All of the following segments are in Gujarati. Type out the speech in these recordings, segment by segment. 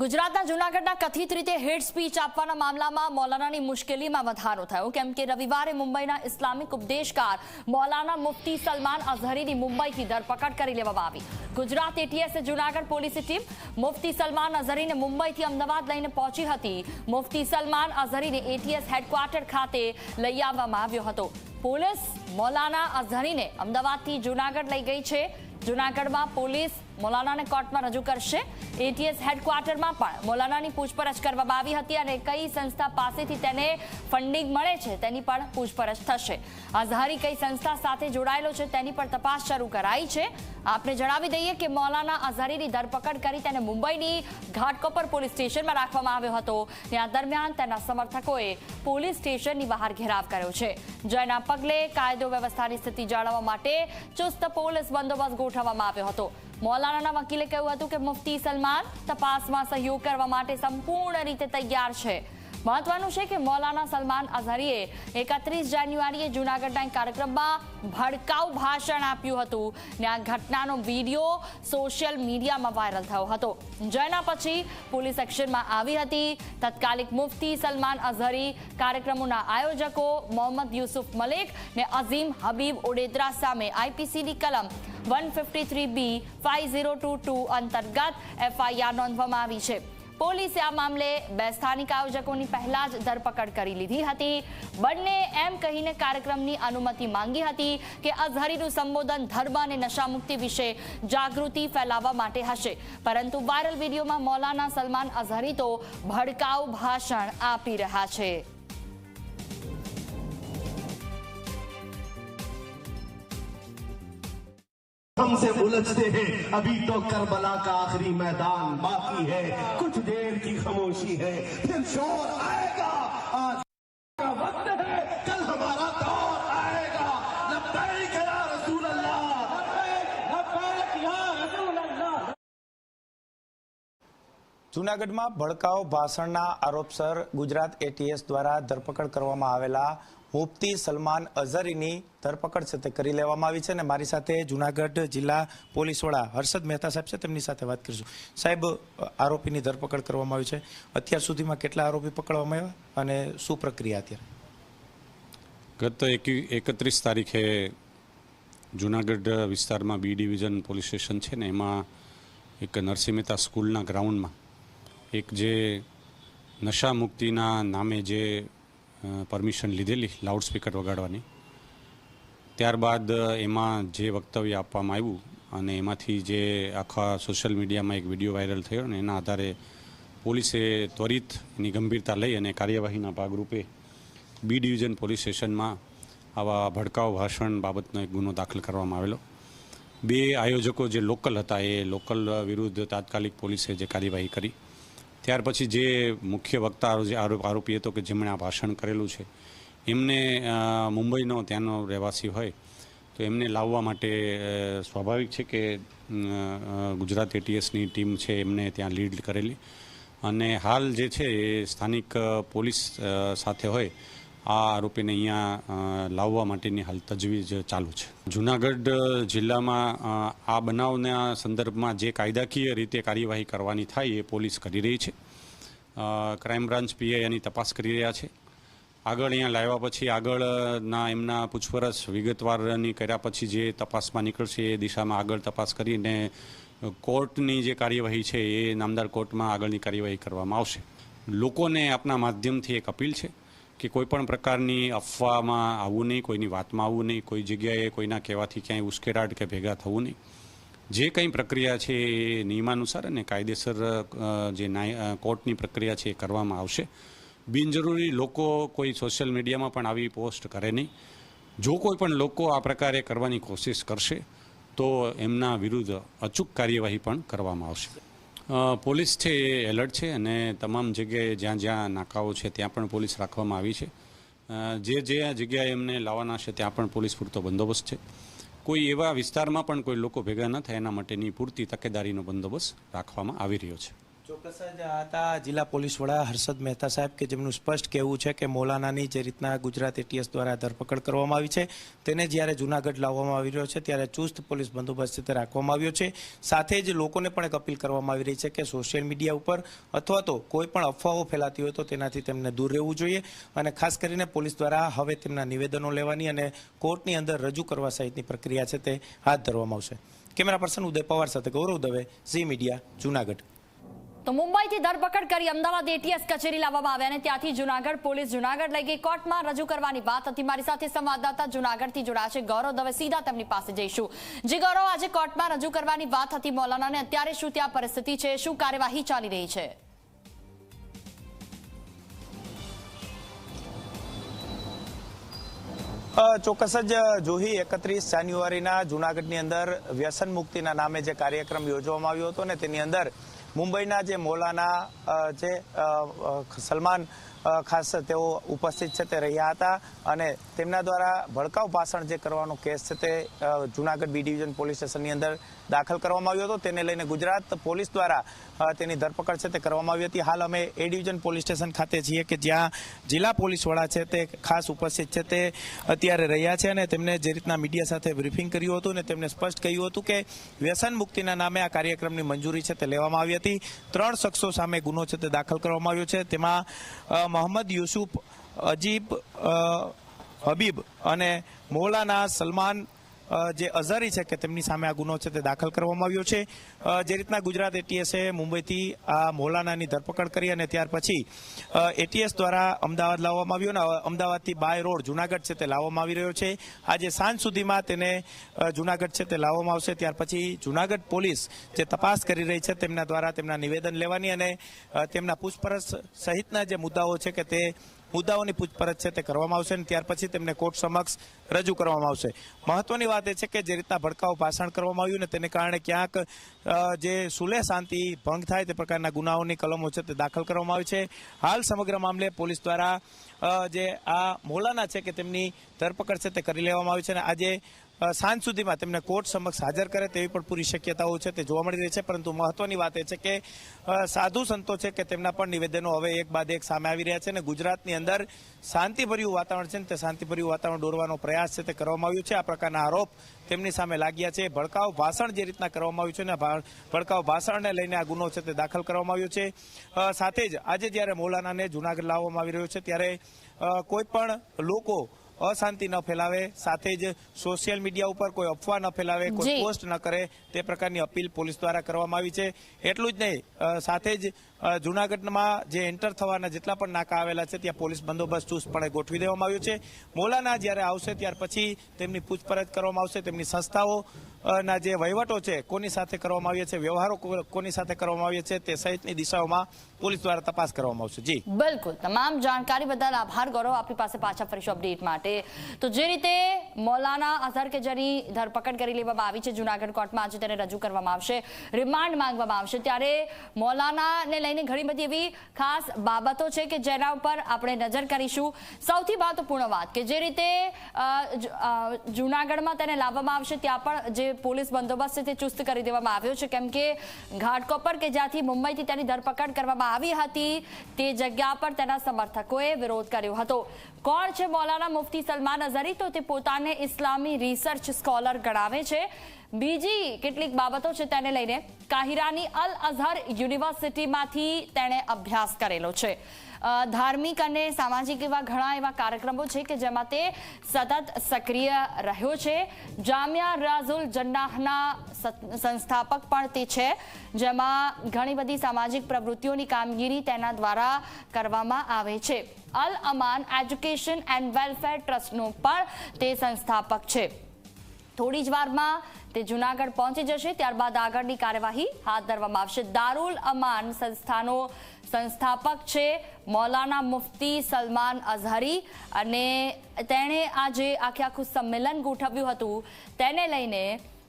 ગુજરાતના જૂનાગઢના કથિત રીતે હેડ સ્પીચ આપવાના મામલામાં મૌલાનાની મુશ્કેલીમાં વધારો થયો. કેમ કે રવિવારે મુંબઈના ઇસ્લામિક ઉપદેશકાર મૌલાના મુફ્તી સલમાન અઝહરીની મુંબઈથી ધરપકડ કરી લેવામાં આવી. ગુજરાત એટીએસે જૂનાગઢ પોલીસની ટીમ મુફ્તી સલમાન અઝહરીને મુંબઈથી અમદાવાદ લઈને પહોંચી હતી. મુફ્તી સલમાન અઝહરીને એટીએસ હેડક્વાર્ટર ખાતે લઈ આવવામાં આવ્યો હતો. પોલીસ મૌલાના અઝહરીને અમદાવાદથી જૂનાગઢ લઈ ગઈ છે. જૂનાગઢમાં પોલીસ મૌલાનાને કોર્ટમાં રજૂ કરશે. એટીએસ હેડક્વાર્ટરમાં પણ મૌલાનાની પૂછપરછ કરવામાં આવી હતી અને કઈ સંસ્થા પાસેથી તેને ફંડિંગ મળે છે તેની પણ પૂછપરછ થશે. અઝહરી કઈ સંસ્થા સાથે જોડાયેલો છે તેની પણ તપાસ શરૂ કરાઈ છે. આપને જણાવી દઈએ કે મૌલાના અઝહરીની ધરપકડ કરી તેને મુંબઈની ઘાટકોપર પોલીસ સ્ટેશનમાં રાખવામાં આવ્યો હતો. ત્યાં દરમિયાન તેના સમર્થકોએ પોલીસ સ્ટેશનની બહાર ઘેરાવ કર્યો છે. જેના પગલે કાયદો વ્યવસ્થાની સ્થિતિ જાળવવા માટે ચુસ્ત પોલીસ બંદોબસ્ત ગોઠવવામાં આવ્યો હતો. મૌલાનાના વકીલે કહ્યું હતું કે મુફ્તી સલમાન તપાસમાં સહયોગ કરવા માટે સંપૂર્ણ રીતે તૈયાર છે. મહત્વનું છે કે મૌલાના સલમાન અઝહરીએ એકત્રીસ જાન્યુઆરીએ જૂનાગઢના કાર્યક્રમમાં ભડકાઉ ભાષણ આપ્યું હતું ને આ ઘટનાનો વીડિયો સોશિયલ મીડિયામાં વાયરલ થયો હતો. જેના પછી પોલીસ એક્શનમાં આવી હતી. તત્કાલિક મુફ્તી સલમાન અઝહરી, કાર્યક્રમોના આયોજકો મોહમ્મદ યુસુફ મલિક ને અઝીમ હબીબ ઓડેદરા સામે આઈપીસીની કલમ one fifty three B five zero two two અંતર્ગત એફઆઈઆર નોંધવામાં આવી છે. પોલીસે આ મામલે બે સ્થાનિક આયોજકોની પહેલા જ ધરપકડ કરી લીધી હતી. બંને એમ કહીને કાર્યક્રમની અનુમતિ માંગી હતી કે અઝહરીનું સંબોધન ધર્મ અને નશામુક્તિ વિશે જાગૃતિ ફેલાવવા માટે હશે. પરંતુ વાયરલ વિડીયોમાં મૌલાના સલમાન અઝહરી તો ભડકાઉ ભાષણ આપી રહ્યા છે. हमसे उलझते हैं अभी तो करबला का आखिरी मैदान बाकी है कुछ देर की खामोशी है फिर शोर आएगा आज का वक्त है कल हमारा दौर आएगा लब्बैक या रसूल अल्लाह लब्बैक या रसूल अल्लाह જૂનાગઢમાં ભડકાઉ ભાષણના આરોપસર ગુજરાત એટીએસ દ્વારા ધરપકડ કરવામાં આવેલા મુફ્તી સલમાન અઝહરીની ધરપકડ છે તે કરી લેવામાં આવી છે અને મારી સાથે જુનાગઢ જિલ્લા પોલીસ વડા હર્ષદ મહેતા સાહેબ છે. તેમની સાથે વાત કરીશું. સાહેબ, આરોપીની ધરપકડ કરવામાં આવી છે. અત્યાર સુધીમાં કેટલા આરોપી પકડવામાં આવ્યા અને શું પ્રક્રિયા અત્યારે? ગત એકી, એકત્રીસ તારીખે જુનાગઢ વિસ્તારમાં બી ડિવિઝન પોલીસ સ્ટેશન છે ને, એમાં એક નરસિંહ મહેતા સ્કૂલના ગ્રાઉન્ડમાં એક જે નશા મુક્તિના નામે જે પરમિશન લીધેલી લાઉડસ્પીકર વગાડવાની. ત્યારબાદ એમાં જે વક્તવ્ય આપવામાં આવ્યું અને એમાંથી જે આખા સોશિયલ મીડિયામાં એક વીડિયો વાયરલ થયો ને એના આધારે પોલીસે ત્વરિત એની ગંભીરતા લઈ અને કાર્યવાહીના ભાગરૂપે બી ડિવિઝન પોલીસ સ્ટેશનમાં આવા ભડકાઉ ભાષણ બાબતનો એક ગુનો દાખલ કરવામાં આવેલો. બે આયોજકો જે લોકલ હતા એ લોકલ વિરુદ્ધ તાત્કાલિક પોલીસે જે કાર્યવાહી કરી. ત્યાર પછી જે મુખ્ય વક્તા જે આરોપ, આરોપી હતો કે જેમણે આ ભાષણ કરેલું છે, એમને મુંબઈનો ત્યાંનો રહેવાસી હોય, તો એમને લાવવા માટે સ્વાભાવિક છે કે ગુજરાત એટીએસની ટીમ છે, એમને ત્યાં લીડ કરેલી. અને હાલ જે છે એ સ્થાનિક પોલીસ સાથે હોય આ આરોપીને અહીંયા લાવવા માટેની હાલ તજવીજ ચાલુ છે. જુનાગઢ જિલ્લામાં આ બનાવના સંદર્ભમાં જે કાયદાકીય રીતે કાર્યવાહી કરવાની થાય એ પોલીસ કરી રહી છે. ક્રાઇમ બ્રાન્ચ પીઆઈ એની તપાસ કરી રહ્યા છે. આગળ અહીંયા લાવ્યા પછી આગળના એમના પૂછપરછ વિગતવારની કર્યા પછી જે તપાસમાં નીકળશે એ દિશામાં આગળ તપાસ કરીને કોર્ટની જે કાર્યવાહી છે એ નામદાર કોર્ટમાં આગળની કાર્યવાહી કરવામાં આવશે. લોકોને આપના માધ્યમથી એક અપીલ છે. કે કોઈ પણ પ્રકારની અફવામાં આવવું નહીં, કોઈની વાતમાં આવવું નહીં, કોઈ જગ્યાએ કોઈના કહેવાથી ક્યાંય ઉશ્કેરાટ કે ભેગા થવું નહીં. જે કંઈ પ્રક્રિયા છે એ નિયમાનુસાર અને કાયદેસર જે કોર્ટની પ્રક્રિયા છે એ કરવામાં આવશે. બિનજરૂરી લોકો કોઈ સોશિયલ મીડિયામાં પણ આવી પોસ્ટ કરે નહીં. જો કોઈ પણ લોકો આ પ્રકારે કરવાની કોશિશ કરશે, તો એમના વિરુદ્ધ અચૂક કાર્યવાહી પણ કરવામાં આવશે. પોલીસ છે એ એલર્ટ છે અને તમામ જગ્યાએ જ્યાં જ્યાં નાકાઓ છે ત્યાં પણ પોલીસ રાખવામાં આવી છે. જે જે જગ્યાએ એમને લાવવાના છે ત્યાં પણ પોલીસ પૂરતો બંદોબસ્ત છે. કોઈ એવા વિસ્તારમાં પણ કોઈ લોકો ભેગા ન થાય એના માટેની પૂરતી તકેદારીનો બંદોબસ્ત રાખવામાં આવી રહ્યો છે. ચોક્કસ જ હતા જિલ્લા પોલીસ વડા હર્ષદ મહેતા સાહેબ કે જેમનું સ્પષ્ટ કહેવું છે કે મૌલાનાની જે રીતના ગુજરાત એટીએસ દ્વારા ધરપકડ કરવામાં આવી છે, તેને જ્યારે જૂનાગઢ લાવવામાં આવી રહ્યો છે, ત્યારે ચુસ્ત પોલીસ બંદોબસ્ત રાખવામાં આવ્યો છે. સાથે જ લોકોને પણ એક અપીલ કરવામાં આવી રહી છે કે સોશિયલ મીડિયા ઉપર અથવા તો કોઈ પણ અફવાઓ ફેલાતી હોય તો તેનાથી તેમને દૂર રહેવું જોઈએ અને ખાસ કરીને પોલીસ દ્વારા હવે તેમના નિવેદનો લેવાની અને કોર્ટની અંદર રજૂ કરવા સહિતની પ્રક્રિયા છે તે હાથ ધરવામાં આવશે. કેમેરા પર્સન ઉદય પવાર સાથે ગૌરવ દવે, ઝી મીડિયા, જૂનાગઢ. તો મુંબઈથી ધરપકડ કરી અમદાવાદ એટીએસ કચેરી લાવવામાં આવ્યા અને ત્યાંથી જુનાગઢ પોલીસ જુનાગઢ લઈ ગઈ કોર્ટમાં રજૂ કરવાની વાત હતી. મારી સાથે સંવાદદાતા જુનાગઢથી જોડાશે ગૌરવ દવે સીધા તેમની પાસે જઈશું. જે ગૌરવ, આજે કોર્ટમાં રજૂ કરવાની વાત હતી મૌલાનાને અત્યારે શું ત્યાં પરિસ્થિતિ છે? શું કાર્યવાહી ચાલી રહી છે? ચોક્કસ જ જોહી એકત્રીસ જાન્યુઆરીના જૂનાગઢની અંદર વ્યસન મુક્તિના નામે જે કાર્યક્રમ યોજવામાં આવ્યો હતો ને તેની અંદર મુંબઈના જે મૌલાના જે સલમાન ખાસ તેઓ ઉપસ્થિત છે, તે રહ્યા હતા અને તેમના દ્વારા ભડકાઉ ભાષણ જે કરવાનો કેસ છે, તે જૂનાગઢ બી ડિવિઝન પોલીસ સ્ટેશનની અંદર દાખલ કરવામાં આવ્યો હતો. તેને લઈને ગુજરાત પોલીસ દ્વારા તેની ધરપકડ છે, તે કરવામાં આવી હતી. હાલ અમે એ ડિવિઝન પોલીસ સ્ટેશન ખાતે છીએ કે જ્યાં જિલ્લા પોલીસ વડા છે, તે ખાસ ઉપસ્થિત છે, તે અત્યારે રહ્યા છે અને તેમને જે રીતના મીડિયા સાથે બ્રિફિંગ કર્યું હતું અને તેમને સ્પષ્ટ કહ્યું હતું કે વ્યસન મુક્તિના નામે આ કાર્યક્રમની મંજૂરી છે, તે લેવામાં આવી હતી. ત્રણ શખ્સો સામે ગુનો છે, તે દાખલ કરવામાં આવ્યો છે. તેમાં મોહમ્મદ યુસુફ અજીબ હબીબ અને મૌલાના સલમાન જે અઝારી છે કે તેમની સામે આ ગુનો છે તે દાખલ કરવામાં આવ્યો છે. જે રીતના ગુજરાત એટીએસે મુંબઈથી આ મૌલાનાની ધરપકડ કરી અને ત્યાર પછી એટીએસ દ્વારા અમદાવાદ લાવવામાં આવ્યો અને અમદાવાદથી બાય રોડ જુનાગઢ છે તે લાવવામાં આવી રહ્યો છે. આજે સાંજ સુધીમાં તેને જુનાગઢ છે તે લાવવામાં આવશે. ત્યાર પછી જુનાગઢ પોલીસ જે તપાસ કરી રહી છે તેમના દ્વારા તેમના નિવેદન લેવાની અને તેમના પૂછપરછ સહિતના જે મુદ્દાઓ છે કે તે મુદ્દાઓની પૂછપરછ છે તે કરવામાં આવશે અને ત્યાર પછી તેમને કોર્ટ સમક્ષ રજૂ કરવામાં આવશે. મહત્વની વાત એ છે કે જે રીતના ભડકાઉ ભાષણ કરવામાં આવ્યું ને તેને કારણે ક્યાંક જે સુલેહ શાંતિ ભંગ થાય તે પ્રકારના ગુનાઓની કલમો છે તે દાખલ કરવામાં આવી છે. હાલ સમગ્ર મામલે પોલીસ દ્વારા જે આ મૌલાના છે કે તેમની ધરપકડ છે તે કરી લેવામાં આવી છે અને આજે સાંજ સુધીમાં તેમને કોર્ટ સમક્ષ હાજર કરે તેવી પણ પૂરી શક્યતાઓ છે, તે જોવા મળી રહી છે. પરંતુ મહત્વની વાત એ છે કે સાધુ સંતો છે કે તેમના પણ નિવેદનો હવે એક બાદ એક સામે આવી રહ્યા છે અને ગુજરાતની અંદર શાંતિભર્યું વાતાવરણ છે ને તે શાંતિભર્યું વાતાવરણ દોરવાનો પ્રયાસ છે તે કરવામાં આવ્યો છે. આ પ્રકારના આરોપ તેમની સામે લાગ્યા છે. ભડકાઉ ભાષણ જે રીતના કરવામાં આવ્યું છે ને ભા- ભડકાઉ ભાષણને લઈને આ ગુનો છે તે દાખલ કરવામાં આવ્યો છે. સાથે જ આજે જ્યારે મૌલાનાને જુનાગઢ લાવવામાં આવી રહ્યો છે ત્યારે કોઈ પણ લોકો અશાંતિ ન ફેલાવે સાથે જ સોશિયલ મીડિયા ઉપર કોઈ અફવા ન ફેલાવે કોઈ પોસ્ટ ન કરે તે પ્રકારની અપીલ પોલીસ દ્વારા કરવામાં આવી છે. એટલું જ નહીં સાથે જ જૂનાગઢમાં જે એન્ટર થવાના જેટલા પણ નાકા આવેલા છે ત્યાં પોલીસ બંદોબસ્ત ચુસ્તપણે ગોઠવી દેવામાં આવ્યો છે. મોલાના જ્યારે આવશે ત્યાર પછી તેમની પૂછપરછ કરવામાં આવશે તેમની સંસ્થાઓ ના જે વહીવટો છે કોની સાથે કરવામાં આવ્યા છે વ્યવહારો કોની સાથે કરવામાં આવ્યા છે તે સહિતની દિશાઓમાં પોલીસ દ્વારા તપાસ કરવામાં આવશે. જી. બિલકુલ તમામ જાણકારી બદલ આભાર ગૌરવ. આપણી પાસે પાછા ફરીશું અપડેટ માટે. તો જે રીતે મૌલાના અઝહર કે ધરપકડ કરી લેવામાં આવી છે જુનાગઢ કોર્ટમાં, આજે તેને રજૂ કરવામાં આવશે, રિમાન્ડ માંગવામાં આવશે. ત્યારે મૌલાનાને લઈને ઘણી બધી એવી ખાસ બાબતો છે કે જેના ઉપર આપણે નજર કરીશું. સૌથી મહત્વપૂર્ણ વાત કે જે રીતે જુનાગઢમાં તેને લાવવામાં આવશે, ત્યાં પણ જે પોલીસ બંદોબસ્ત છે તે ચુસ્ત કરી દેવામાં આવ્યો છે. કેમ કે ઘાટકોપર કે જ્યાંથી મુંબઈથી તેની ધરપકડ કરવામાં આવી હતી, તે જગ્યા પર તેના સમર્થકોએ વિરોધ કર્યો હતો. કોણ છે મૌલાના મુફતી સલમાન અઝહરી તો તે પોતાને ઇસ્લામી રિસર્ચ સ્કોલર ગણાવે છે. બીજી કેટલીક બાબતો છે તેને લઈને કાહિરાની અલ અઝહર યુનિવર્સિટીમાંથી તેણે અભ્યાસ કરેલો છે. ધાર્મિક અને સામાજિક એવા ઘણા એવા કાર્યક્રમો છે કે જેમાં તે સતત સક્રિય રહ્યો છે. જામિયા રાઝુલ જન્નાહના સંસ્થાપક પણ તે છે, જેમાં ઘણી બધી સામાજિક પ્રવૃત્તિઓની કામગીરી તેના દ્વારા કરવામાં આવે છે. Al Aman education and welfare ટ્રસ્ટનો પણ તે સંસ્થાપક છે. થોડી જ વારમાં તે જુનાગઢ પહોંચી જશે. ત્યારબાદ આગળની કાર્યવાહી હાથ ધરવામાં આવશે. દારૂલ અમાન સંસ્થાનો સંસ્થાપક છે મૌલાના મુફતી સલમાન અઝહરી અને તેણે આજે આખે આખું સંમેલન ગોઠવ્યું હતું. તેને લઈને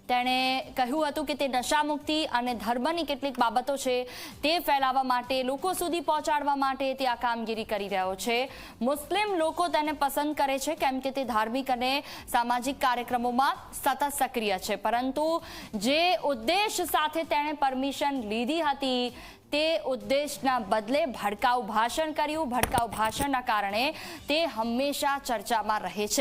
તેણે કહ્યું હતું કે તે નશામુક્તિ અને ધર્મની કેટલીક બાબતો છે તે ફેલાવવા માટે, લોકો સુધી પહોંચાડવા માટે તે આ કામગીરી કરી રહ્યો છે. મુસ્લિમ લોકો તેને પસંદ કરે છે, કેમ કે તે ધાર્મિક અને સામાજિક કાર્યક્રમોમાં સતત સક્રિય છે. પરંતુ જે ઉદ્દેશ સાથે તેણે પરમિશન લીધી હતી, તે ઉદ્દેશના બદલે ભડકાઉ ભાષણ કર્યું. ભડકાઉ ભાષણના કારણે તે હંમેશા ચર્ચામાં રહે છે.